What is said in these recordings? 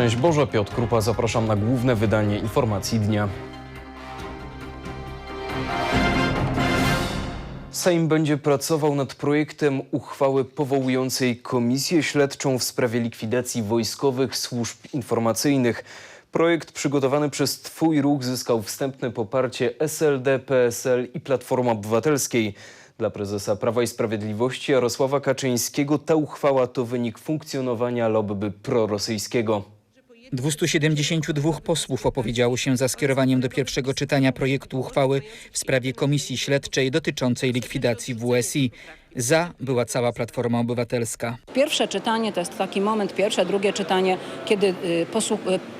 Szczęść Boże, Piotr Krupa, zapraszam na główne wydanie informacji dnia. Sejm będzie pracował nad projektem uchwały powołującej komisję śledczą w sprawie likwidacji wojskowych służb informacyjnych. Projekt przygotowany przez Twój Ruch zyskał wstępne poparcie SLD, PSL i Platformy Obywatelskiej. Dla prezesa Prawa i Sprawiedliwości Jarosława Kaczyńskiego ta uchwała to wynik funkcjonowania lobby prorosyjskiego. 272 posłów opowiedziało się za skierowaniem do pierwszego czytania projektu uchwały w sprawie komisji śledczej dotyczącej likwidacji WSI. Za była cała Platforma Obywatelska. Pierwsze czytanie to jest taki moment, pierwsze, drugie czytanie, kiedy y,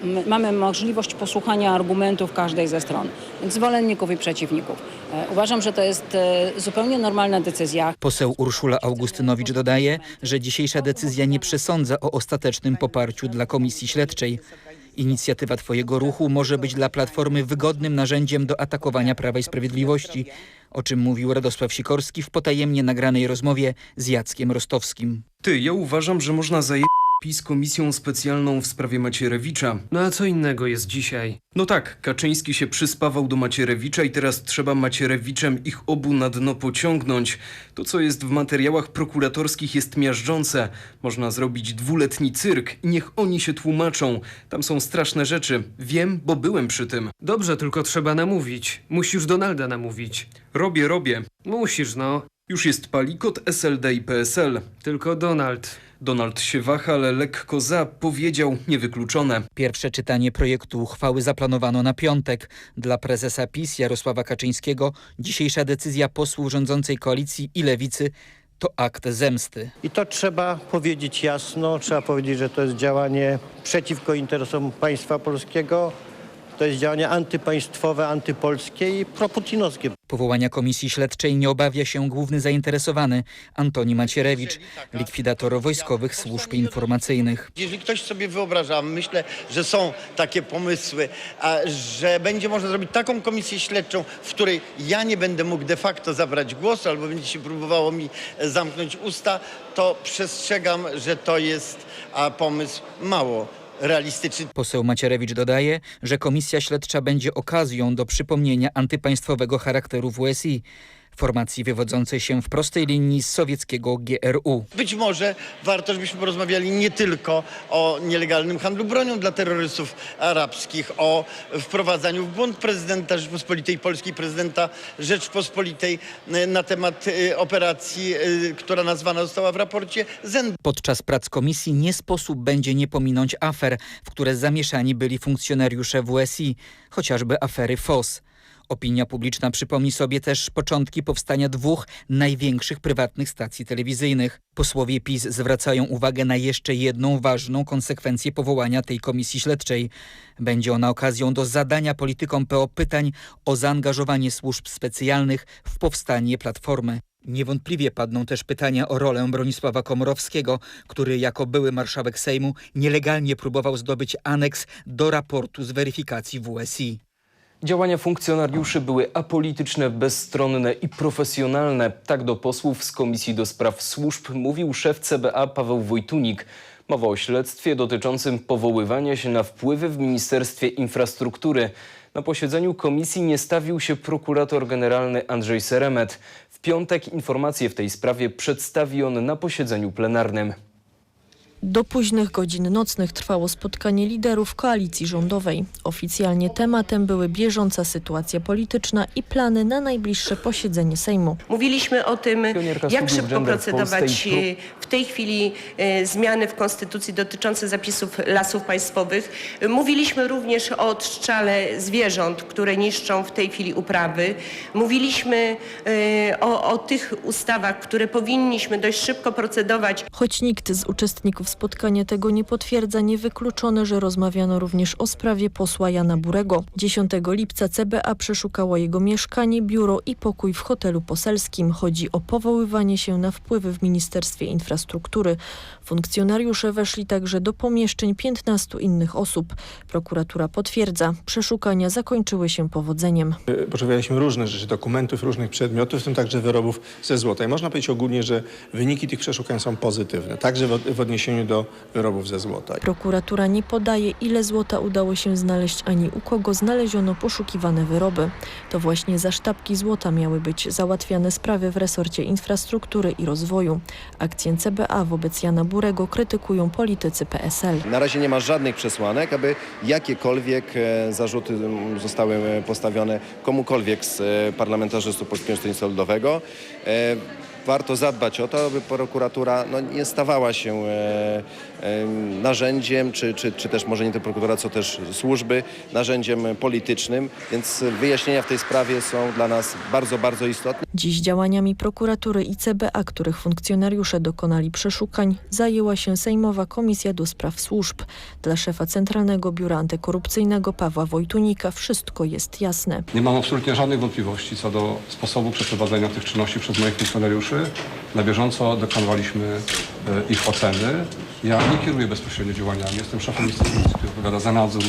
y, mamy możliwość posłuchania argumentów każdej ze stron, zwolenników i przeciwników. E, Uważam, że to jest e, zupełnie normalna decyzja. Poseł Urszula Augustynowicz dodaje, że dzisiejsza decyzja nie przesądza o ostatecznym poparciu dla komisji śledczej. Inicjatywa Twojego ruchu może być dla Platformy wygodnym narzędziem do atakowania Prawa i Sprawiedliwości, o czym mówił Radosław Sikorski w potajemnie nagranej rozmowie z Jackiem Rostowskim. Ty, ja uważam, że można zaje... PiS komisją specjalną w sprawie Macierewicza. No a co innego jest dzisiaj? No tak, Kaczyński się przyspawał do Macierewicza i teraz trzeba Macierewiczem ich obu na dno pociągnąć. To, co jest w materiałach prokuratorskich jest miażdżące. Można zrobić dwuletni cyrk i niech oni się tłumaczą. Tam są straszne rzeczy. Wiem, bo byłem przy tym. Dobrze, tylko trzeba namówić. Musisz Donalda namówić. Robię, robię. Musisz, no. Już jest palikot SLD i PSL. Tylko Donald. Donald się waha, ale lekko za, powiedział, niewykluczone. Pierwsze czytanie projektu uchwały zaplanowano na piątek. Dla prezesa PiS Jarosława Kaczyńskiego dzisiejsza decyzja posłów rządzącej koalicji i lewicy to akt zemsty. I to trzeba powiedzieć jasno, trzeba powiedzieć, że to jest działanie przeciwko interesom państwa polskiego, to jest działanie antypaństwowe, antypolskie i proputinowskie. Powołania komisji śledczej nie obawia się główny zainteresowany Antoni Macierewicz, likwidator wojskowych służb informacyjnych. Jeżeli ktoś sobie wyobraża, myślę, że są takie pomysły, a, że będzie można zrobić taką komisję śledczą, w której ja nie będę mógł de facto zabrać głosu albo będzie się próbowało mi e, zamknąć usta, to przestrzegam, że to jest pomysł mało realistyczny. Poseł Macierewicz dodaje, że komisja śledcza będzie okazją do przypomnienia antypaństwowego charakteru WSI, formacji wywodzącej się w prostej linii z sowieckiego GRU. Być może warto, żebyśmy porozmawiali nie tylko o nielegalnym handlu bronią dla terrorystów arabskich, o wprowadzaniu w błąd prezydenta Rzeczpospolitej Polskiej, prezydenta Rzeczpospolitej e, na temat e, operacji, e, która nazwana została w raporcie ZEN. Podczas prac komisji nie sposób będzie nie pominąć afer, w które zamieszani byli funkcjonariusze WSI, chociażby afery FOS. Opinia publiczna przypomni sobie też początki powstania dwóch największych prywatnych stacji telewizyjnych. Posłowie PiS zwracają uwagę na jeszcze jedną ważną konsekwencję powołania tej komisji śledczej. Będzie ona okazją do zadania politykom PO pytań o zaangażowanie służb specjalnych w powstanie Platformy. Niewątpliwie padną też pytania o rolę Bronisława Komorowskiego, który jako były marszałek Sejmu nielegalnie próbował zdobyć aneks do raportu z weryfikacji WSI. Działania funkcjonariuszy były apolityczne, bezstronne i profesjonalne. Tak do posłów z Komisji do Spraw Służb mówił szef CBA Paweł Wojtunik. Mowa o śledztwie dotyczącym powoływania się na wpływy w Ministerstwie Infrastruktury. Na posiedzeniu komisji nie stawił się prokurator generalny Andrzej Seremet. W piątek informacje w tej sprawie przedstawi on na posiedzeniu plenarnym. Do późnych godzin nocnych trwało spotkanie liderów koalicji rządowej. Oficjalnie tematem były bieżąca sytuacja polityczna i plany na najbliższe posiedzenie Sejmu. Mówiliśmy o tym, jak szybko procedować e, w tej chwili e, zmiany w Konstytucji dotyczące zapisów lasów państwowych. Mówiliśmy również o odstrzale zwierząt, które niszczą w tej chwili uprawy. Mówiliśmy e, o, o tych ustawach, które powinniśmy dość szybko procedować. Choć nikt z uczestników spotkania tego nie potwierdza, niewykluczone, że rozmawiano również o sprawie posła Jana Burego. 10 lipca CBA przeszukało jego mieszkanie, biuro i pokój w hotelu poselskim. Chodzi o powoływanie się na wpływy w Ministerstwie Infrastruktury. Funkcjonariusze weszli także do pomieszczeń 15 innych osób. Prokuratura potwierdza, przeszukania zakończyły się powodzeniem. Poszukaliśmy różnych rzeczy, dokumentów, różnych przedmiotów, w tym także wyrobów ze złota. I można powiedzieć ogólnie, że wyniki tych przeszukań są pozytywne, także w odniesieniu odniesieniu do wyrobów ze złota. Prokuratura nie podaje, ile złota udało się znaleźć ani u kogo znaleziono poszukiwane wyroby. To właśnie za sztabki złota miały być załatwiane sprawy w resorcie infrastruktury i rozwoju. Akcję CBA wobec Jana Burego krytykują politycy PSL. Na razie nie ma żadnych przesłanek, aby jakiekolwiek e, zarzuty zostały e, postawione komukolwiek z e, parlamentarzystów Polskiego Stronnictwa Ludowego. Warto zadbać o to, aby prokuratura no, nie stawała się e, narzędziem, czy, czy, czy też może nie tylko prokuratura, co też służby, narzędziem politycznym, więc wyjaśnienia w tej sprawie są dla nas bardzo, bardzo istotne. Dziś działaniami prokuratury i CBA, których funkcjonariusze dokonali przeszukań, zajęła się Sejmowa Komisja do Spraw Służb. Dla szefa Centralnego Biura Antykorupcyjnego Pawła Wojtunika wszystko jest jasne. Nie mam absolutnie żadnych wątpliwości co do sposobu przeprowadzenia tych czynności przez moich funkcjonariuszy. Na bieżąco dokonywaliśmy e, ich oceny. Ja nie kieruję bezpośrednio działaniami. Jestem szefem instytucji, który odpowiada za nadzór,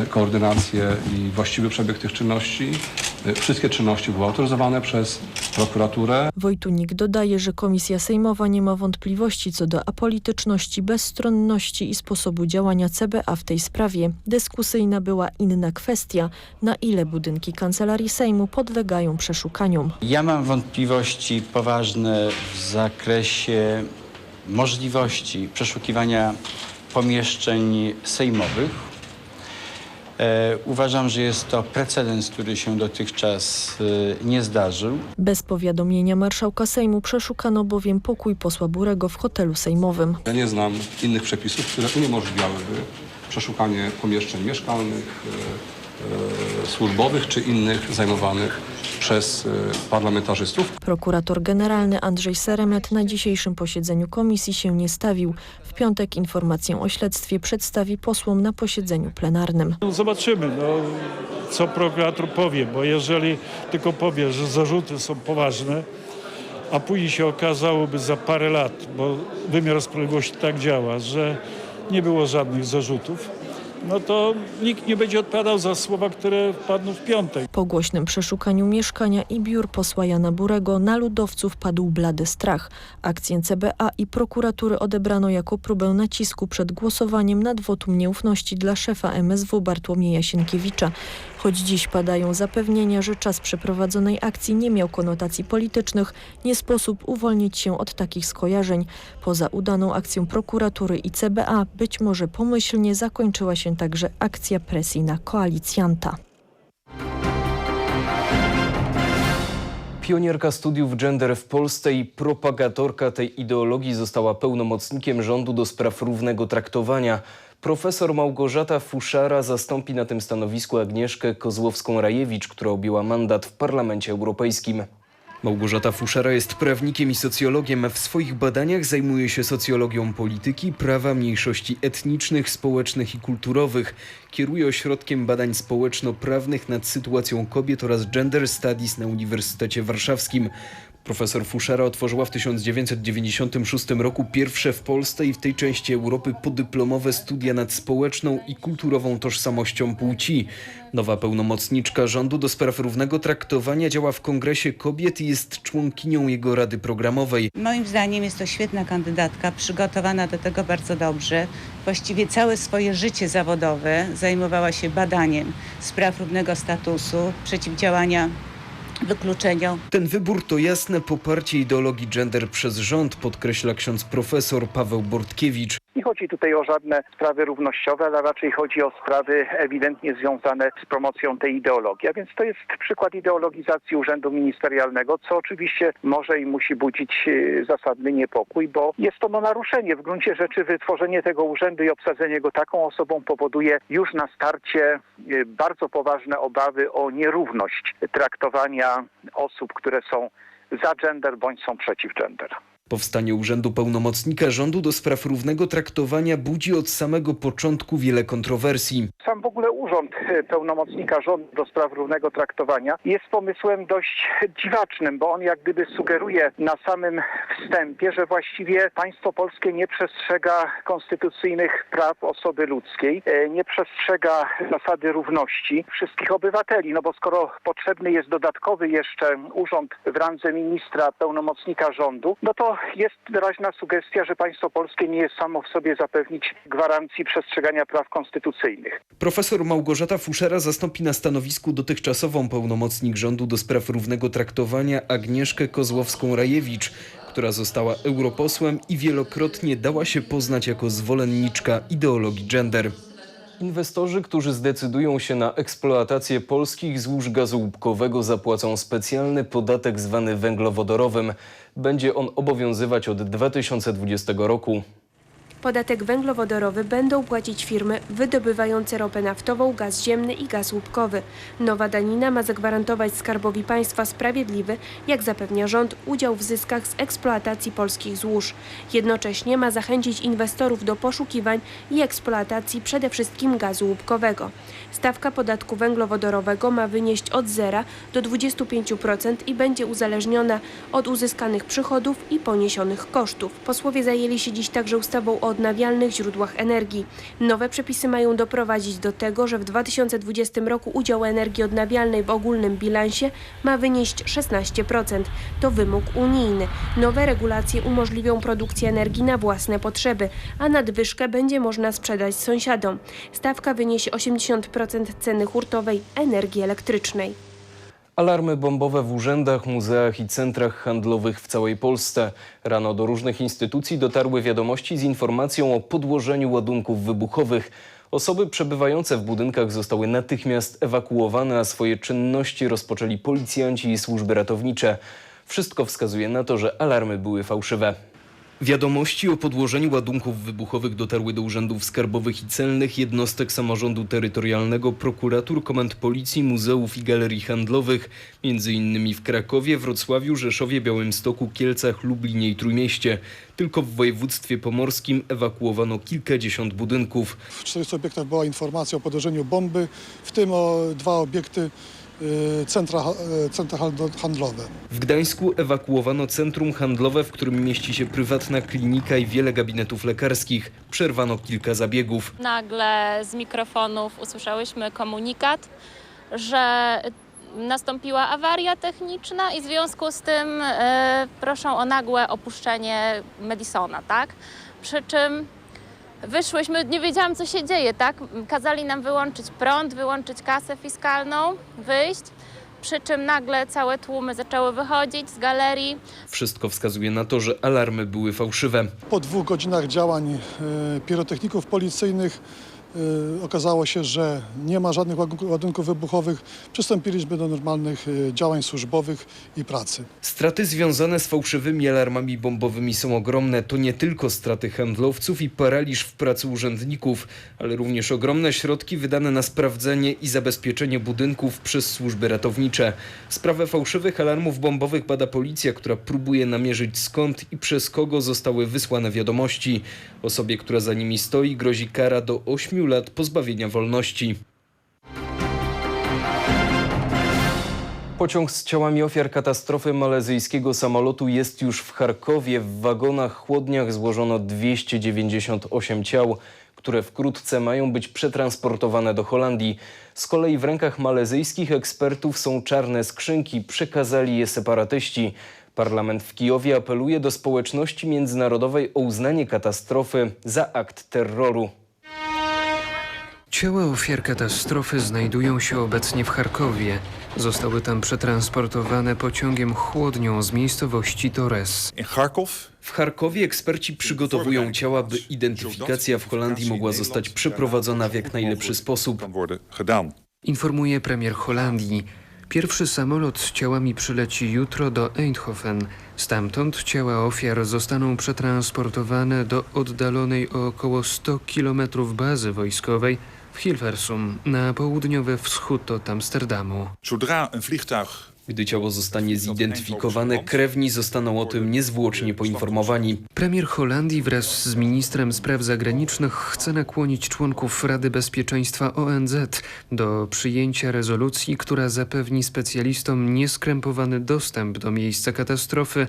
e, koordynację i właściwy przebieg tych czynności. E, Wszystkie czynności były autoryzowane przez prokuraturę. Wojtunik dodaje, że Komisja Sejmowa nie ma wątpliwości co do apolityczności, bezstronności i sposobu działania CBA w tej sprawie. Dyskusyjna była inna kwestia, na ile budynki Kancelarii Sejmu podlegają przeszukaniom. Ja mam wątpliwości poważne w zakresie możliwości przeszukiwania pomieszczeń sejmowych. E, uważam, że jest to precedens, który się dotychczas e, nie zdarzył. Bez powiadomienia marszałka Sejmu przeszukano bowiem pokój posła Burego w hotelu sejmowym. Ja nie znam innych przepisów, które uniemożliwiałyby przeszukanie pomieszczeń mieszkalnych, e, e, służbowych czy innych zajmowanych przez e, parlamentarzystów. Prokurator generalny Andrzej Seremet na dzisiejszym posiedzeniu komisji się nie stawił. W piątek informację o śledztwie przedstawi posłom na posiedzeniu plenarnym. No Zobaczymy, no, co prokurator powie, bo jeżeli tylko powie, że zarzuty są poważne, a później się okazałoby za parę lat, bo wymiar sprawiedliwości tak działa, że nie było żadnych zarzutów, no to nikt nie będzie odpowiadał za słowa, które padną w piątek. Po głośnym przeszukaniu mieszkania i biur posła Jana Burego na ludowców padł blady strach. Akcję CBA i prokuratury odebrano jako próbę nacisku przed głosowaniem nad wotum nieufności dla szefa MSW Bartłomieja Sienkiewicza. Choć dziś padają zapewnienia, że czas przeprowadzonej akcji nie miał konotacji politycznych, nie sposób uwolnić się od takich skojarzeń. Poza udaną akcją prokuratury i CBA być może pomyślnie zakończyła się także akcja presji na koalicjanta. Pionierka studiów gender w Polsce i propagatorka tej ideologii została pełnomocnikiem rządu do spraw równego traktowania. Profesor Małgorzata Fuszara zastąpi na tym stanowisku Agnieszkę Kozłowską-Rajewicz, która objęła mandat w Parlamencie Europejskim. Małgorzata Fuszara jest prawnikiem i socjologiem. W swoich badaniach zajmuje się socjologią polityki, prawa mniejszości etnicznych, społecznych i kulturowych. Kieruje ośrodkiem badań społeczno-prawnych nad sytuacją kobiet oraz gender studies na Uniwersytecie Warszawskim. Profesor Fuszara otworzyła w 1996 roku pierwsze w Polsce i w tej części Europy podyplomowe studia nad społeczną i kulturową tożsamością płci. Nowa pełnomocniczka rządu do spraw równego traktowania działa w Kongresie Kobiet i jest członkinią jego rady programowej. Moim zdaniem jest to świetna kandydatka, przygotowana do tego bardzo dobrze. Właściwie całe swoje życie zawodowe zajmowała się badaniem spraw równego statusu, przeciwdziałania wykluczeniom. Ten wybór to jasne poparcie ideologii gender przez rząd, podkreśla ksiądz profesor Paweł Bortkiewicz. Nie chodzi tutaj o żadne sprawy równościowe, ale raczej chodzi o sprawy ewidentnie związane z promocją tej ideologii. A więc to jest przykład ideologizacji urzędu ministerialnego, co oczywiście może i musi budzić e, zasadny niepokój, bo jest to no, naruszenie. W gruncie rzeczy wytworzenie tego urzędu i obsadzenie go taką osobą powoduje już na starcie e, bardzo poważne obawy o nierówność traktowania osób, które są za gender bądź są przeciw gender. Powstanie Urzędu Pełnomocnika Rządu do spraw równego traktowania budzi od samego początku wiele kontrowersji. Sam w ogóle urząd pełnomocnika rządu do spraw równego traktowania jest pomysłem dość dziwacznym, bo on jak gdyby sugeruje na samym wstępie, że właściwie państwo polskie nie przestrzega konstytucyjnych praw osoby ludzkiej, e, nie przestrzega zasady równości wszystkich obywateli, no bo skoro potrzebny jest dodatkowy jeszcze urząd w randze ministra pełnomocnika rządu, no to jest wyraźna sugestia, że państwo polskie nie jest samo w sobie zapewnić gwarancji przestrzegania praw konstytucyjnych. Profesor Małgorzata Fuszera zastąpi na stanowisku dotychczasową pełnomocnik rządu do spraw równego traktowania Agnieszkę Kozłowską-Rajewicz, która została europosłem i wielokrotnie dała się poznać jako zwolenniczka ideologii gender. Inwestorzy, którzy zdecydują się na eksploatację polskich złóż gazu łupkowego zapłacą specjalny podatek zwany węglowodorowym. Będzie on obowiązywać od 2020 roku. Podatek węglowodorowy będą płacić firmy wydobywające ropę naftową, gaz ziemny i gaz łupkowy. Nowa danina ma zagwarantować Skarbowi Państwa sprawiedliwy, jak zapewnia rząd, udział w zyskach z eksploatacji polskich złóż. Jednocześnie ma zachęcić inwestorów do poszukiwań i eksploatacji przede wszystkim gazu łupkowego. Stawka podatku węglowodorowego ma wynieść od 0 do 25% i będzie uzależniona od uzyskanych przychodów i poniesionych kosztów. Posłowie zajęli się dziś także ustawą o odnawialnych źródłach energii. Nowe przepisy mają doprowadzić do tego, że w 2020 roku udział energii odnawialnej w ogólnym bilansie ma wynieść 16%. To wymóg unijny. Nowe regulacje umożliwią produkcję energii na własne potrzeby, a nadwyżkę będzie można sprzedać sąsiadom. Stawka wyniesie 80% ceny hurtowej energii elektrycznej. Alarmy bombowe w urzędach, muzeach i centrach handlowych w całej Polsce. Rano do różnych instytucji dotarły wiadomości z informacją o podłożeniu ładunków wybuchowych. Osoby przebywające w budynkach zostały natychmiast ewakuowane, a swoje czynności rozpoczęli policjanci i służby ratownicze. Wszystko wskazuje na to, że alarmy były fałszywe. Wiadomości o podłożeniu ładunków wybuchowych dotarły do urzędów skarbowych i celnych, jednostek samorządu terytorialnego, prokuratur, komend policji, muzeów i galerii handlowych, innymi w Krakowie, Wrocławiu, Rzeszowie, Białymstoku, Kielcach, Lublinie i Trójmieście. Tylko w województwie pomorskim ewakuowano kilkadziesiąt budynków. W 40 obiektach była informacja o podłożeniu bomby, w tym o dwa obiekty centra, y, centra handlo- handlowe. W Gdańsku ewakuowano centrum handlowe, w którym mieści się prywatna klinika i wiele gabinetów lekarskich. Przerwano kilka zabiegów. Nagle z mikrofonów usłyszałyśmy komunikat, że nastąpiła awaria techniczna i w związku z tym e, proszą o nagłe opuszczenie Madisona, tak? Przy czym wyszłyśmy, nie wiedziałam co się dzieje, tak? Kazali nam wyłączyć prąd, wyłączyć kasę fiskalną, wyjść. Przy czym nagle całe tłumy zaczęły wychodzić z galerii. Wszystko wskazuje na to, że alarmy były fałszywe. Po dwóch godzinach działań y, pirotechników policyjnych okazało się, że nie ma żadnych ładunków- ładunków wybuchowych. Przystąpiliśmy do normalnych y, działań służbowych i pracy. Straty związane z fałszywymi alarmami bombowymi są ogromne. To nie tylko straty handlowców i paraliż w pracy urzędników, ale również ogromne środki wydane na sprawdzenie i zabezpieczenie budynków przez służby ratownicze. Sprawę fałszywych alarmów bombowych bada policja, która próbuje namierzyć skąd i przez kogo zostały wysłane wiadomości. Osobie, która za nimi stoi, grozi kara do 8 lat pozbawienia wolności. Pociąg z ciałami ofiar katastrofy malezyjskiego samolotu jest już w Charkowie. W wagonach chłodniach złożono 298 ciał, które wkrótce mają być przetransportowane do Holandii. Z kolei w rękach malezyjskich ekspertów są czarne skrzynki, przekazali je separatyści. Parlament w Kijowie apeluje do społeczności międzynarodowej o uznanie katastrofy za akt terroru. Ciała ofiar katastrofy znajdują się obecnie w Charkowie. Zostały tam przetransportowane pociągiem chłodnią z miejscowości Torres. W Charkowie eksperci przygotowują ciała, by identyfikacja w Holandii mogła zostać przeprowadzona w jak najlepszy sposób. Informuje premier Holandii. Pierwszy samolot z ciałami przyleci jutro do Eindhoven. Stamtąd ciała ofiar zostaną przetransportowane do oddalonej o około 100 km bazy wojskowej w Hilversum na południowy wschód od Amsterdamu. Gdy ciało zostanie zidentyfikowane, krewni zostaną o tym niezwłocznie poinformowani. Premier Holandii wraz z ministrem spraw zagranicznych chce nakłonić członków Rady Bezpieczeństwa ONZ do przyjęcia rezolucji, która zapewni specjalistom nieskrępowany dostęp do miejsca katastrofy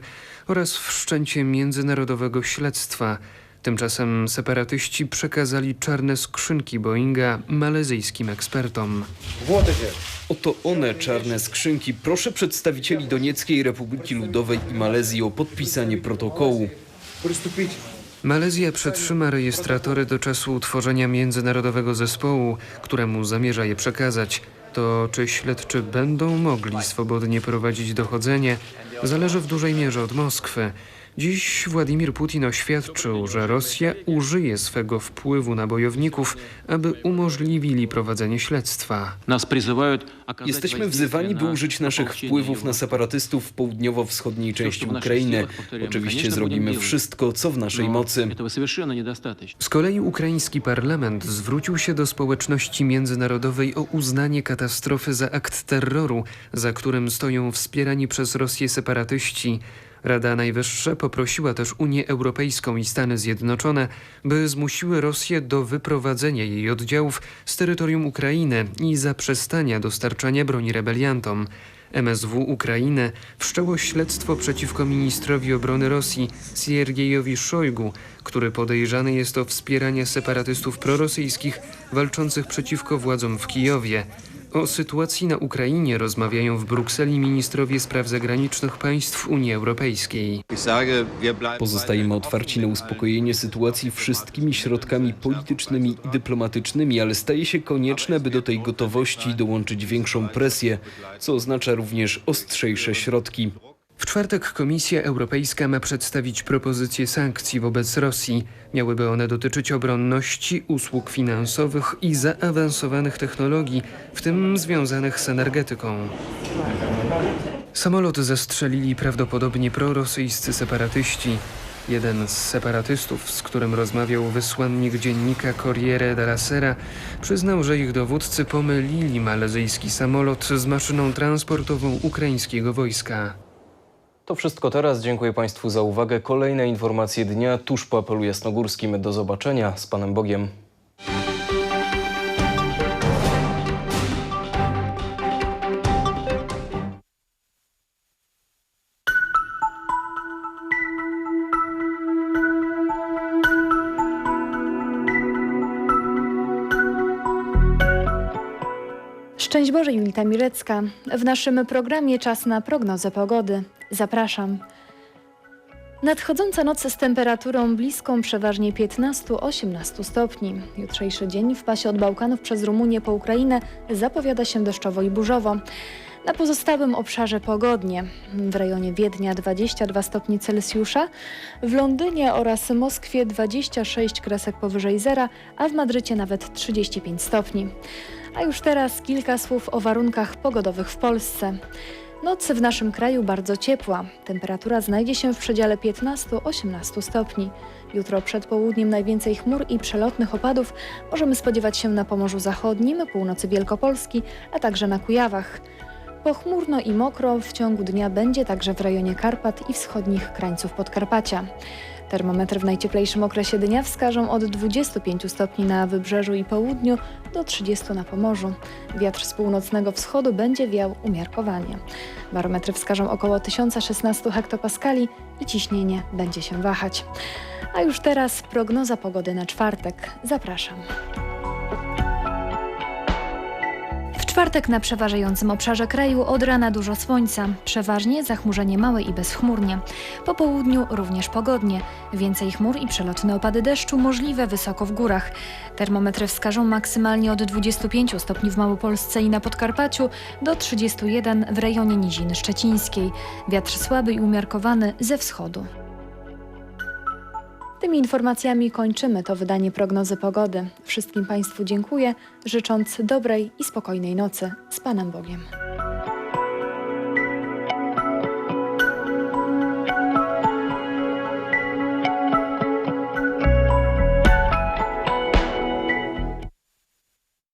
oraz wszczęcie międzynarodowego śledztwa. Tymczasem separatyści przekazali czarne skrzynki Boeinga malezyjskim ekspertom. Oto one, czarne skrzynki. Proszę przedstawicieli Donieckiej Republiki Ludowej i Malezji o podpisanie protokołu. Malezja przetrzyma rejestratory do czasu utworzenia międzynarodowego zespołu, któremu zamierza je przekazać. To, czy śledczy będą mogli swobodnie prowadzić dochodzenie, zależy w dużej mierze od Moskwy. Dziś Władimir Putin oświadczył, że Rosja użyje swego wpływu na bojowników, aby umożliwili prowadzenie śledztwa. Jesteśmy wzywani, by użyć naszych wpływów na separatystów w południowo-wschodniej części Ukrainy. Oczywiście zrobimy wszystko, co w naszej mocy. Z kolei ukraiński parlament zwrócił się do społeczności międzynarodowej o uznanie katastrofy za akt terroru, za którym stoją wspierani przez Rosję separatyści. Rada Najwyższa poprosiła też Unię Europejską i Stany Zjednoczone, by zmusiły Rosję do wyprowadzenia jej oddziałów z terytorium Ukrainy i zaprzestania dostarczania broni rebeliantom. MSW Ukrainy wszczęło śledztwo przeciwko ministrowi obrony Rosji Siergiejowi Szojgu, który podejrzany jest o wspieranie separatystów prorosyjskich walczących przeciwko władzom w Kijowie. O sytuacji na Ukrainie rozmawiają w Brukseli ministrowie spraw zagranicznych państw Unii Europejskiej. Pozostajemy otwarci na uspokojenie sytuacji wszystkimi środkami politycznymi i dyplomatycznymi, ale staje się konieczne, by do tej gotowości dołączyć większą presję, co oznacza również ostrzejsze środki. W czwartek Komisja Europejska ma przedstawić propozycje sankcji wobec Rosji. Miałyby one dotyczyć obronności, usług finansowych i zaawansowanych technologii, w tym związanych z energetyką. Samolot zastrzelili prawdopodobnie prorosyjscy separatyści. Jeden z separatystów, z którym rozmawiał wysłannik dziennika Corriere della Sera, przyznał, że ich dowódcy pomylili malezyjski samolot z maszyną transportową ukraińskiego wojska. To wszystko teraz. Dziękuję Państwu za uwagę. Kolejne informacje dnia tuż po apelu jasnogórskim. Do zobaczenia. Z Panem Bogiem. Szczęść Boże, Julita Mirecka. W naszym programie czas na prognozę pogody. Zapraszam. Nadchodząca noc z temperaturą bliską przeważnie 15-18 stopni. Jutrzejszy dzień w pasie od Bałkanów przez Rumunię po Ukrainę zapowiada się deszczowo i burzowo. Na pozostałym obszarze pogodnie. W rejonie Wiednia 22 stopni Celsjusza, w Londynie oraz Moskwie 26 kresek powyżej zera, a w Madrycie nawet 35 stopni. A już teraz kilka słów o warunkach pogodowych w Polsce. Noc w naszym kraju bardzo ciepła. Temperatura znajdzie się w przedziale 15-18 stopni. Jutro przed południem najwięcej chmur i przelotnych opadów możemy spodziewać się na Pomorzu Zachodnim, północy Wielkopolski, a także na Kujawach. Pochmurno i mokro w ciągu dnia będzie także w rejonie Karpat i wschodnich krańców Podkarpacia. Termometry w najcieplejszym okresie dnia wskażą od 25 stopni na wybrzeżu i południu do 30 na Pomorzu. Wiatr z północnego wschodu będzie wiał umiarkowanie. Barometry wskażą około 1016 hektopaskali i ciśnienie będzie się wahać. A już teraz prognoza pogody na czwartek. Zapraszam. Czwartek na przeważającym obszarze kraju od rana dużo słońca, przeważnie zachmurzenie małe i bezchmurnie. Po południu również pogodnie, więcej chmur i przelotne opady deszczu możliwe wysoko w górach. Termometry wskażą maksymalnie od 25 stopni w Małopolsce i na Podkarpaciu do 31 w rejonie Niziny Szczecińskiej. Wiatr słaby i umiarkowany ze wschodu. Tymi informacjami kończymy to wydanie prognozy pogody. Wszystkim Państwu dziękuję, życząc dobrej i spokojnej nocy z Panem Bogiem.